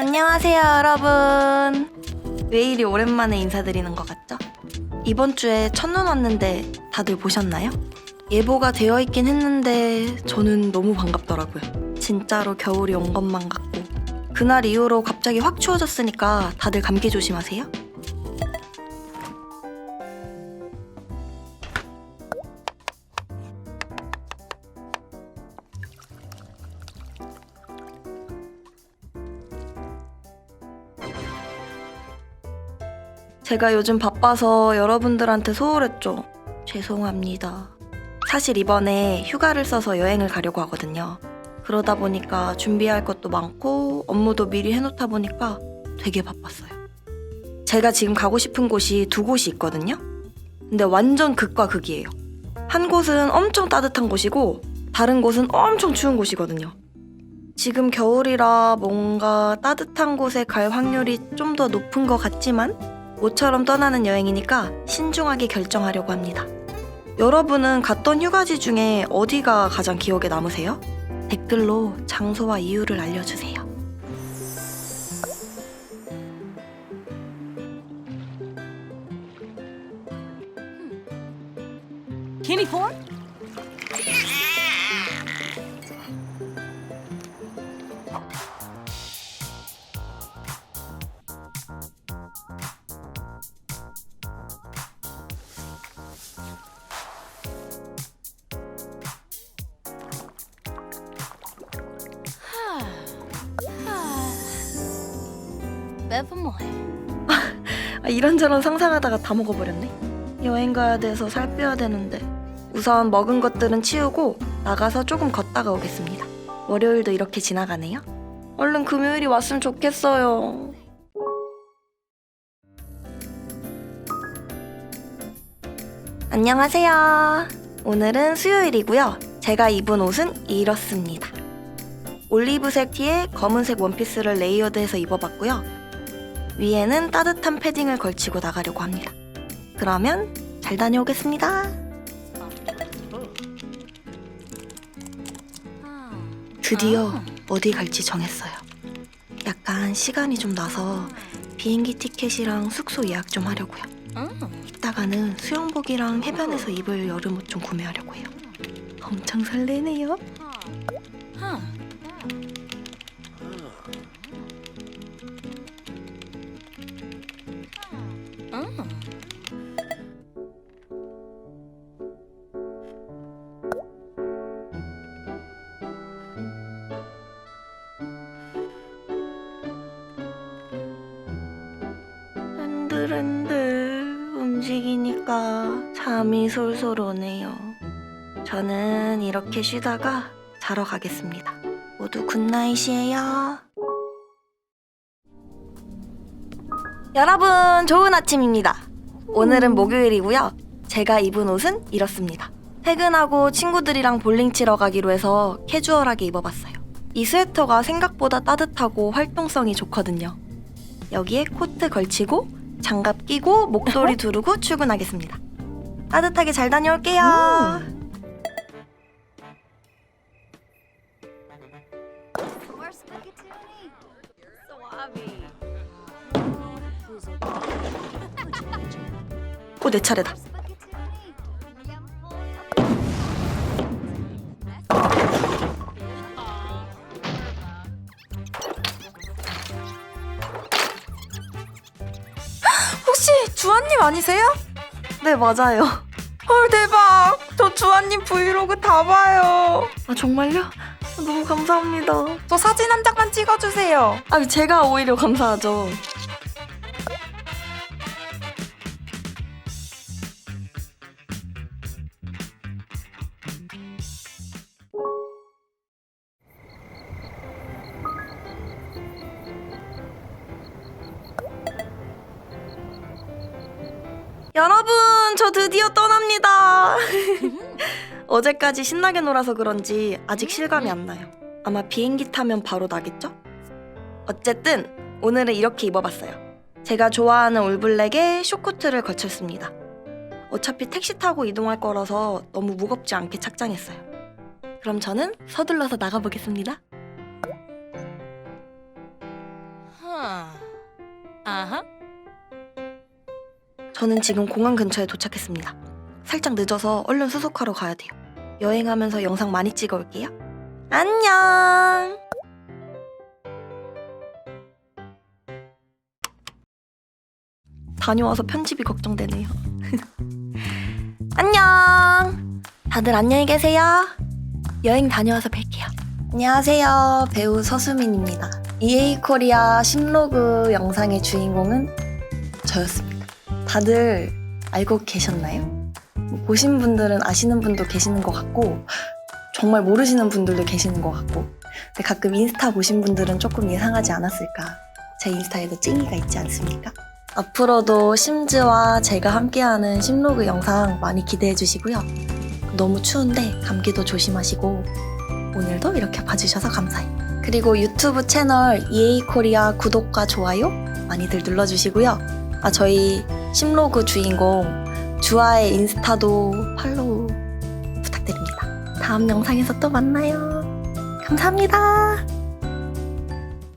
안녕하세요, 여러분. 왜 이리 오랜만에 인사드리는 것 같죠? 이번 주에 첫눈 왔는데 다들 보셨나요? 예보가 되어 있긴 했는데 저는 너무 반갑더라고요. 진짜로 겨울이 온 것만 같고 그날 이후로 갑자기 확 추워졌으니까 다들 감기 조심하세요. 제가 요즘 바빠서 여러분들한테 소홀했죠. 죄송합니다. 사실 이번에 휴가를 써서 여행을 가려고 하거든요. 그러다 보니까 준비할 것도 많고 업무도 미리 해놓다 보니까 되게 바빴어요. 제가 지금 가고 싶은 곳이 두 곳이 있거든요. 근데 완전 극과 극이에요. 한 곳은 엄청 따뜻한 곳이고 다른 곳은 엄청 추운 곳이거든요. 지금 겨울이라 뭔가 따뜻한 곳에 갈 확률이 좀 더 높은 것 같지만 모처럼 떠나는 여행이니까 신중하게 결정하려고 합니다. 여러분은 갔던 휴가지 중에 어디가 가장 기억에 남으세요? 댓글로 장소와 이유를 알려주세요. Bevermore. 아, 이런저런 상상하다가 다 먹어버렸네. 여행 가야 돼서 살 빼야 되는데. 우선 먹은 것들은 치우고 나가서 조금 걷다가 오겠습니다. 월요일도 이렇게 지나가네요. 얼른 금요일이 왔으면 좋겠어요. 안녕하세요. 오늘은 수요일이고요. 제가 입은 옷은 이렇습니다. 올리브색 티에 검은색 원피스를 레이어드해서 입어봤고요. 위에는 따뜻한 패딩을 걸치고 나가려고 합니다. 그러면 잘 다녀오겠습니다. 드디어 어디 갈지 정했어요. 약간 시간이 좀 나서 비행기 티켓이랑 숙소 예약 좀 하려고요. 이따가는 수영복이랑 해변에서 입을 여름 옷 좀 구매하려고 해요. 엄청 설레네요. 흔들흔들 움직이니까 잠이 솔솔 오네요. 저는 이렇게 쉬다가 자러 가겠습니다. 모두 굿나잇이에요. 여러분, 좋은 아침입니다. 오늘은 목요일이고요. 제가 입은 옷은 이렇습니다. 퇴근하고 친구들이랑 볼링 치러 가기로 해서 캐주얼하게 입어봤어요. 이 스웨터가 생각보다 따뜻하고 활동성이 좋거든요. 여기에 코트 걸치고 장갑 끼고 목도리 두르고 출근하겠습니다. 따뜻하게 잘 다녀올게요. More spaghetti. Suave. 오, 내 차례다. 주한님 아니세요? 네, 맞아요. 헐 대박! 저 주한님 브이로그 다 봐요. 아, 정말요? 너무 감사합니다. 저 사진 한 장만 찍어주세요. 아, 제가 오히려 감사하죠. 여러분, 저 드디어 떠납니다. 어제까지 신나게 놀아서 그런지 아직 실감이 안 나요. 아마 비행기 타면 바로 나겠죠? 어쨌든 오늘은 이렇게 입어봤어요. 제가 좋아하는 올블랙에 쇼코트를 걸쳤습니다. 어차피 택시 타고 이동할 거라서 너무 무겁지 않게 착장했어요. 그럼 저는 서둘러서 나가보겠습니다. Uh-huh. 저는 지금 공항 근처에 도착했습니다. 살짝 늦어서 얼른 수속하러 가야 돼요. 여행하면서 영상 많이 찍어 올게요. 안녕! 다녀와서 편집이 걱정되네요. 안녕! 다들 안녕히 계세요. 여행 다녀와서 뵐게요. 안녕하세요. 배우 서수민입니다. EA 코리아 신로그 영상의 주인공은 저였습니다. 다들 알고 계셨나요? 보신 분들은 아시는 분도 계시는 것 같고 정말 모르시는 분들도 계시는 것 같고 근데 가끔 인스타 보신 분들은 조금 예상하지 않았을까 제 인스타에도 찡이가 있지 않습니까? 앞으로도 심즈와 제가 함께하는 심로그 영상 많이 기대해 주시고요 너무 추운데 감기도 조심하시고 오늘도 이렇게 봐주셔서 감사해요 그리고 유튜브 채널 EA 코리아 구독과 좋아요 많이들 눌러주시고요 아 저희 심로그 주인공 주아의 인스타도 팔로우 부탁드립니다. 다음 영상에서 또 만나요. 감사합니다.